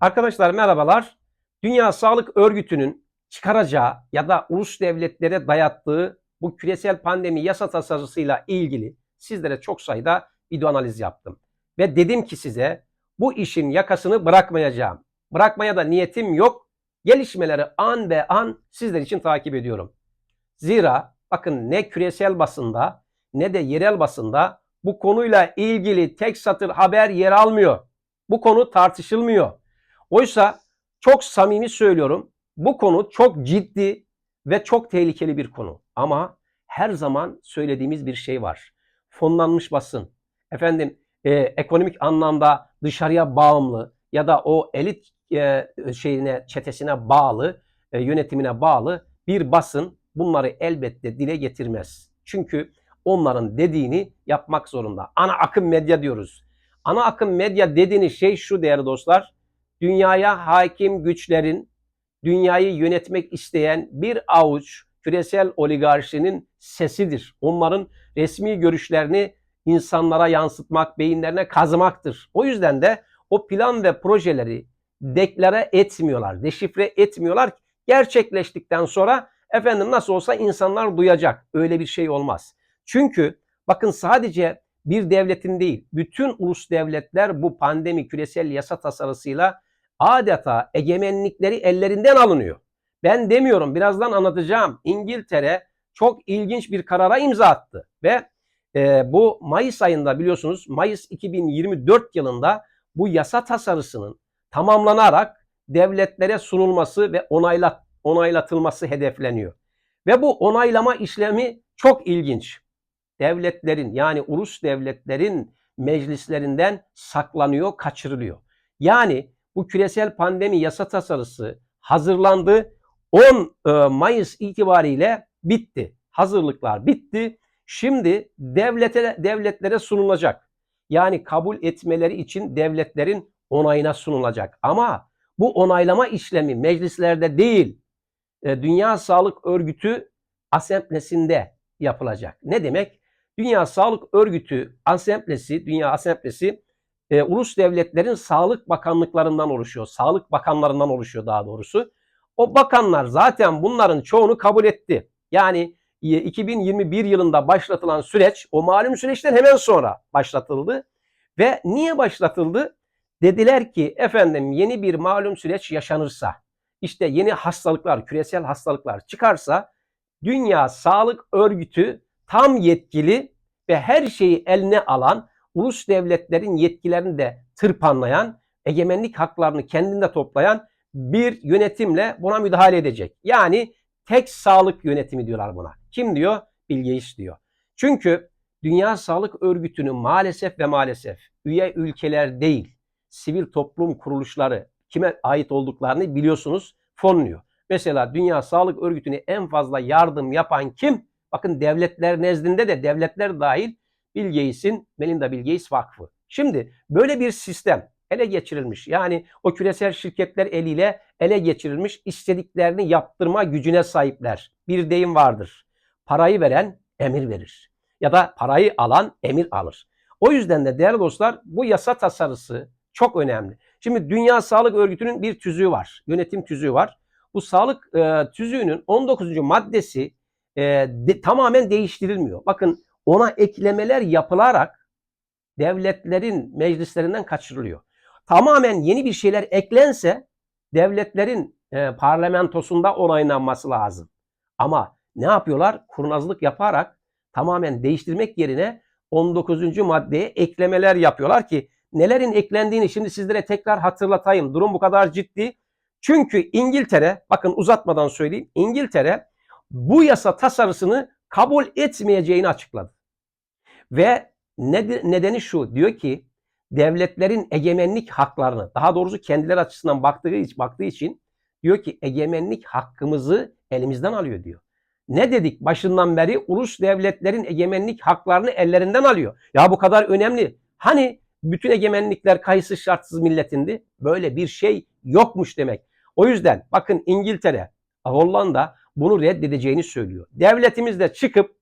Arkadaşlar merhabalar. Dünya Sağlık Örgütü'nün çıkaracağı ya da ulus devletlere dayattığı bu küresel pandemi yasa tasarısıyla ilgili sizlere çok sayıda video analiz yaptım. Ve dedim ki size bu işin yakasını bırakmayacağım. Bırakmaya da niyetim yok. Gelişmeleri an be an sizler için takip ediyorum. Zira bakın ne küresel basında ne de yerel basında bu konuyla ilgili tek satır haber yer almıyor. Bu konu tartışılmıyor. Oysa çok samimi söylüyorum. Bu konu çok ciddi ve çok tehlikeli bir konu. Ama her zaman söylediğimiz bir şey var. Fonlanmış basın. Efendim e, ekonomik anlamda dışarıya bağımlı ya da o elit e, şeyine çetesine bağlı, e, yönetimine bağlı bir basın bunları elbette dile getirmez. Çünkü onların dediğini yapmak zorunda. Ana akım medya diyoruz. Ana akım medya dediğiniz şey şu değerli dostlar. Dünyaya hakim güçlerin dünyayı yönetmek isteyen bir avuç küresel oligarşinin sesidir. Onların resmi görüşlerini insanlara yansıtmak, beyinlerine kazımaktır. O yüzden de o plan ve projeleri deklare etmiyorlar, deşifre etmiyorlar. Gerçekleştikten sonra efendim nasıl olsa insanlar duyacak. Öyle bir şey olmaz. Çünkü bakın sadece bir devletin değil, bütün ulus devletler bu pandemi küresel yasa tasarısıyla adeta egemenlikleri ellerinden alınıyor. Ben demiyorum, birazdan anlatacağım. İngiltere çok ilginç bir karara imza attı ve e, bu Mayıs ayında biliyorsunuz Mayıs 2024 yılında bu yasa tasarısının tamamlanarak devletlere sunulması ve onaylat, onaylatılması hedefleniyor. Ve bu onaylama işlemi çok ilginç. Devletlerin yani ulus devletlerin meclislerinden saklanıyor, kaçırılıyor. Yani bu küresel pandemi yasa tasarısı hazırlandı. 10 e, Mayıs itibariyle bitti. Hazırlıklar bitti. Şimdi devlete, devletlere sunulacak. Yani kabul etmeleri için devletlerin onayına sunulacak. Ama bu onaylama işlemi meclislerde değil, e, Dünya Sağlık Örgütü asemblesinde yapılacak. Ne demek? Dünya Sağlık Örgütü asemblesi, Dünya Asemblesi e, ulus devletlerin sağlık bakanlıklarından oluşuyor. Sağlık bakanlarından oluşuyor daha doğrusu. O bakanlar zaten bunların çoğunu kabul etti. Yani 2021 yılında başlatılan süreç o malum süreçten hemen sonra başlatıldı. Ve niye başlatıldı? Dediler ki efendim yeni bir malum süreç yaşanırsa, işte yeni hastalıklar, küresel hastalıklar çıkarsa Dünya Sağlık Örgütü tam yetkili ve her şeyi eline alan, ulus devletlerin yetkilerini de tırpanlayan, egemenlik haklarını kendinde toplayan bir yönetimle buna müdahale edecek. Yani tek sağlık yönetimi diyorlar buna. Kim diyor? Bill Gates diyor. Çünkü Dünya Sağlık Örgütü'nün maalesef ve maalesef üye ülkeler değil, sivil toplum kuruluşları kime ait olduklarını biliyorsunuz fonluyor. Mesela Dünya Sağlık Örgütü'ne en fazla yardım yapan kim? Bakın devletler nezdinde de devletler dahil Bill Gates'in Melinda Bill Gates Vakfı. Şimdi böyle bir sistem ele geçirilmiş. Yani o küresel şirketler eliyle ele geçirilmiş istediklerini yaptırma gücüne sahipler. Bir deyim vardır. Parayı veren emir verir. Ya da parayı alan emir alır. O yüzden de değerli dostlar bu yasa tasarısı çok önemli. Şimdi Dünya Sağlık Örgütü'nün bir tüzüğü var. Yönetim tüzüğü var. Bu sağlık e, tüzüğünün 19. maddesi e, de, tamamen değiştirilmiyor. Bakın ona eklemeler yapılarak devletlerin meclislerinden kaçırılıyor. Tamamen yeni bir şeyler eklense devletlerin e, parlamentosunda onaylanması lazım. Ama ne yapıyorlar? Kurnazlık yaparak tamamen değiştirmek yerine 19. maddeye eklemeler yapıyorlar ki nelerin eklendiğini şimdi sizlere tekrar hatırlatayım. Durum bu kadar ciddi. Çünkü İngiltere, bakın uzatmadan söyleyeyim, İngiltere bu yasa tasarısını kabul etmeyeceğini açıkladı. Ve nedeni şu, diyor ki devletlerin egemenlik haklarını, daha doğrusu kendileri açısından baktığı, baktığı için diyor ki egemenlik hakkımızı elimizden alıyor diyor. Ne dedik başından beri? Ulus devletlerin egemenlik haklarını ellerinden alıyor. Ya bu kadar önemli. Hani bütün egemenlikler kayıtsız şartsız milletindi? Böyle bir şey yokmuş demek. O yüzden bakın İngiltere, Hollanda bunu reddedeceğini söylüyor. Devletimiz de çıkıp,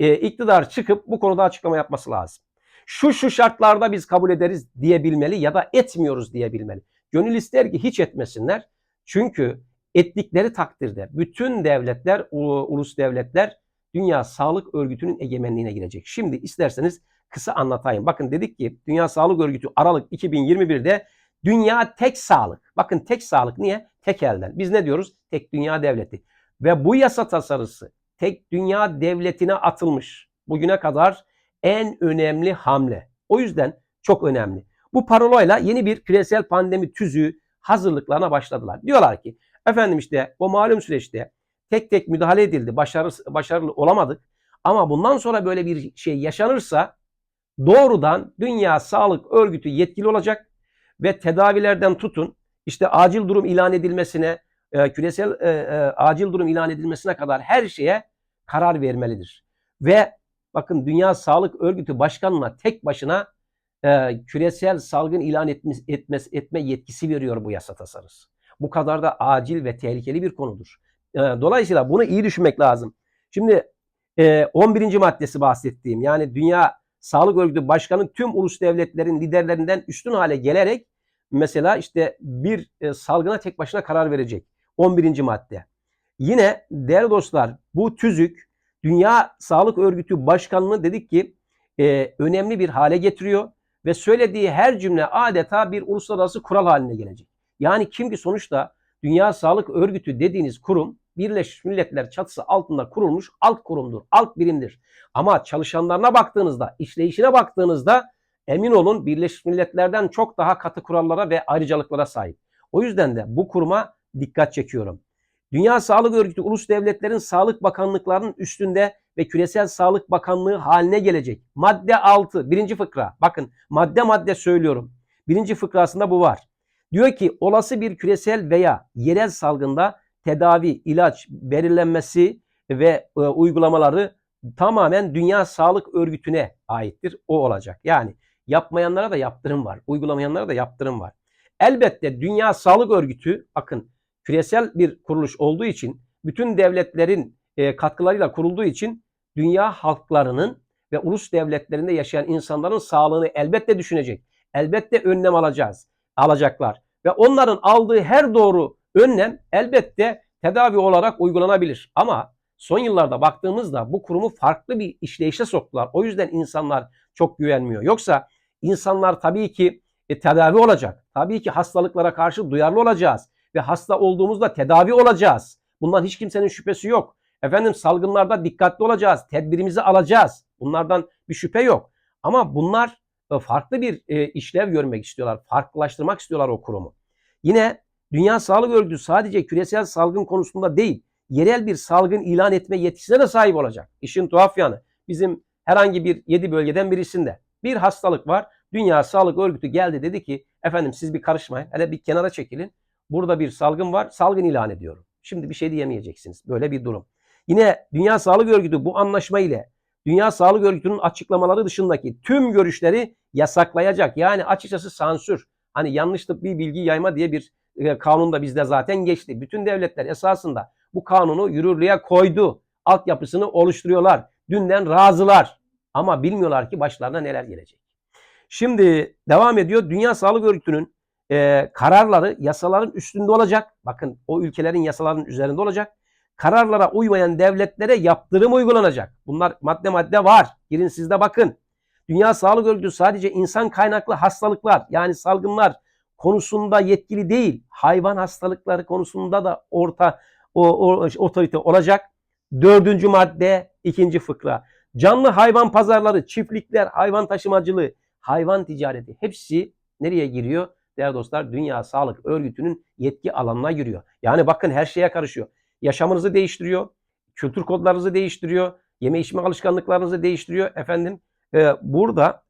e, iktidar çıkıp bu konuda açıklama yapması lazım. Şu şu şartlarda biz kabul ederiz diyebilmeli ya da etmiyoruz diyebilmeli. Gönül ister ki hiç etmesinler. Çünkü ettikleri takdirde bütün devletler, ulus devletler Dünya Sağlık Örgütü'nün egemenliğine girecek. Şimdi isterseniz kısa anlatayım. Bakın dedik ki Dünya Sağlık Örgütü Aralık 2021'de dünya tek sağlık. Bakın tek sağlık niye? Tek elden. Biz ne diyoruz? Tek dünya devleti. Ve bu yasa tasarısı tek dünya devletine atılmış. Bugüne kadar en önemli hamle. O yüzden çok önemli. Bu parolayla yeni bir küresel pandemi tüzüğü hazırlıklarına başladılar. Diyorlar ki efendim işte o malum süreçte tek tek müdahale edildi. Başarılı, başarılı olamadık. Ama bundan sonra böyle bir şey yaşanırsa doğrudan Dünya Sağlık Örgütü yetkili olacak ve tedavilerden tutun işte acil durum ilan edilmesine, e, küresel e, e, acil durum ilan edilmesine kadar her şeye karar vermelidir. Ve bakın Dünya Sağlık Örgütü Başkanı'na tek başına e, küresel salgın ilan etme, etmez, etme yetkisi veriyor bu yasa tasarısı. Bu kadar da acil ve tehlikeli bir konudur. E, dolayısıyla bunu iyi düşünmek lazım. Şimdi e, 11. maddesi bahsettiğim yani Dünya Sağlık Örgütü Başkanı tüm ulus devletlerin liderlerinden üstün hale gelerek mesela işte bir e, salgına tek başına karar verecek. 11. madde. Yine değerli dostlar bu tüzük Dünya Sağlık Örgütü Başkanı'nı dedik ki e, önemli bir hale getiriyor ve söylediği her cümle adeta bir uluslararası kural haline gelecek. Yani kim ki sonuçta Dünya Sağlık Örgütü dediğiniz kurum Birleşmiş Milletler çatısı altında kurulmuş alt kurumdur, alt birimdir. Ama çalışanlarına baktığınızda, işleyişine baktığınızda emin olun Birleşmiş Milletler'den çok daha katı kurallara ve ayrıcalıklara sahip. O yüzden de bu kuruma dikkat çekiyorum. Dünya Sağlık Örgütü ulus devletlerin sağlık bakanlıklarının üstünde ve küresel sağlık bakanlığı haline gelecek. Madde 6, birinci fıkra. Bakın madde madde söylüyorum. Birinci fıkrasında bu var. Diyor ki olası bir küresel veya yerel salgında tedavi, ilaç belirlenmesi ve e, uygulamaları tamamen Dünya Sağlık Örgütü'ne aittir. O olacak. Yani yapmayanlara da yaptırım var. Uygulamayanlara da yaptırım var. Elbette Dünya Sağlık Örgütü bakın küresel bir kuruluş olduğu için bütün devletlerin e, katkılarıyla kurulduğu için dünya halklarının ve ulus devletlerinde yaşayan insanların sağlığını elbette düşünecek. Elbette önlem alacağız. Alacaklar. Ve onların aldığı her doğru önlem elbette tedavi olarak uygulanabilir. Ama son yıllarda baktığımızda bu kurumu farklı bir işleyişe soktular. O yüzden insanlar çok güvenmiyor. Yoksa insanlar tabii ki e, tedavi olacak. Tabii ki hastalıklara karşı duyarlı olacağız ve hasta olduğumuzda tedavi olacağız. Bundan hiç kimsenin şüphesi yok. Efendim salgınlarda dikkatli olacağız, tedbirimizi alacağız. Bunlardan bir şüphe yok. Ama bunlar e, farklı bir e, işlev görmek istiyorlar. Farklılaştırmak istiyorlar o kurumu. Yine Dünya Sağlık Örgütü sadece küresel salgın konusunda değil, yerel bir salgın ilan etme yetkisine de sahip olacak. İşin tuhaf yanı bizim herhangi bir 7 bölgeden birisinde bir hastalık var. Dünya Sağlık Örgütü geldi dedi ki efendim siz bir karışmayın. Hele bir kenara çekilin. Burada bir salgın var. Salgın ilan ediyorum. Şimdi bir şey diyemeyeceksiniz. Böyle bir durum. Yine Dünya Sağlık Örgütü bu anlaşma ile Dünya Sağlık Örgütü'nün açıklamaları dışındaki tüm görüşleri yasaklayacak. Yani açıkçası sansür. Hani yanlış bir bilgi yayma diye bir e, kanun da bizde zaten geçti. Bütün devletler esasında bu kanunu yürürlüğe koydu. Altyapısını oluşturuyorlar. Dünden razılar. Ama bilmiyorlar ki başlarına neler gelecek. Şimdi devam ediyor. Dünya Sağlık Örgütü'nün e, kararları yasaların üstünde olacak. Bakın o ülkelerin yasaların üzerinde olacak. Kararlara uymayan devletlere yaptırım uygulanacak. Bunlar madde madde var. Girin siz de bakın. Dünya Sağlık Örgütü sadece insan kaynaklı hastalıklar yani salgınlar konusunda yetkili değil. Hayvan hastalıkları konusunda da orta o, o otorite olacak. Dördüncü madde ikinci fıkra. Canlı hayvan pazarları, çiftlikler, hayvan taşımacılığı, hayvan ticareti hepsi nereye giriyor? Değerli dostlar Dünya Sağlık Örgütü'nün yetki alanına giriyor. Yani bakın her şeye karışıyor. Yaşamınızı değiştiriyor, kültür kodlarınızı değiştiriyor, yeme içme alışkanlıklarınızı değiştiriyor. Efendim e, burada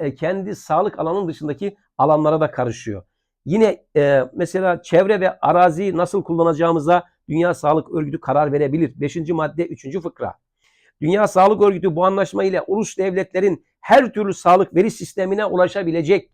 e, kendi sağlık alanının dışındaki alanlara da karışıyor. Yine e, mesela çevre ve araziyi nasıl kullanacağımıza Dünya Sağlık Örgütü karar verebilir. Beşinci madde üçüncü fıkra. Dünya Sağlık Örgütü bu anlaşma ile ulus devletlerin her türlü sağlık veri sistemine ulaşabilecek.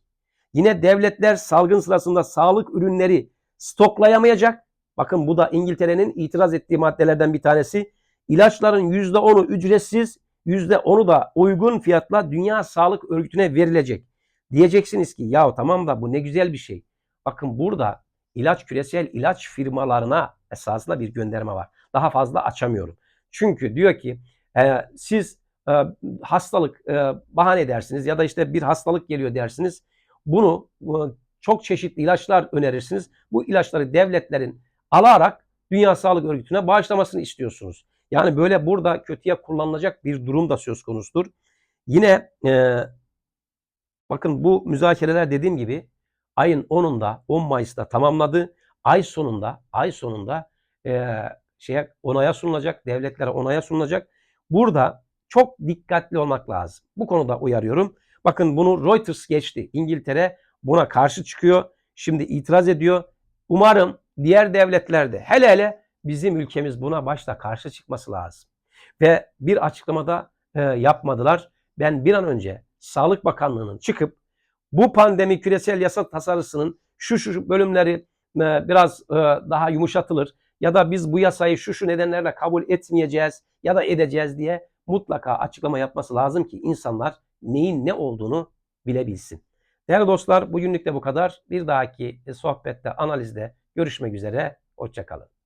Yine devletler salgın sırasında sağlık ürünleri stoklayamayacak. Bakın bu da İngiltere'nin itiraz ettiği maddelerden bir tanesi. İlaçların %10'u ücretsiz, %10'u da uygun fiyatla Dünya Sağlık Örgütü'ne verilecek. Diyeceksiniz ki ya tamam da bu ne güzel bir şey. bakın burada ilaç küresel ilaç firmalarına esasında bir gönderme var. Daha fazla açamıyorum. Çünkü diyor ki e, siz e, hastalık e, bahane edersiniz ya da işte bir hastalık geliyor dersiniz. Bunu çok çeşitli ilaçlar önerirsiniz. Bu ilaçları devletlerin alarak Dünya Sağlık Örgütü'ne bağışlamasını istiyorsunuz. Yani böyle burada kötüye kullanılacak bir durum da söz konusudur. Yine e, bakın bu müzakereler dediğim gibi ayın 10'unda 10 Mayıs'ta tamamladı. Ay sonunda ay sonunda e, şeye onaya sunulacak, devletlere onaya sunulacak. Burada çok dikkatli olmak lazım. Bu konuda uyarıyorum. Bakın bunu Reuters geçti. İngiltere buna karşı çıkıyor. Şimdi itiraz ediyor. Umarım diğer devletlerde hele hele bizim ülkemiz buna başta karşı çıkması lazım. Ve bir açıklamada e, yapmadılar. Ben bir an önce Sağlık Bakanlığı'nın çıkıp bu pandemi küresel yasa tasarısının şu şu bölümleri e, biraz e, daha yumuşatılır ya da biz bu yasayı şu şu nedenlerle kabul etmeyeceğiz ya da edeceğiz diye mutlaka açıklama yapması lazım ki insanlar neyin ne olduğunu bilebilsin. Değerli dostlar bugünlük de bu kadar. Bir dahaki sohbette, analizde görüşmek üzere. Hoşçakalın.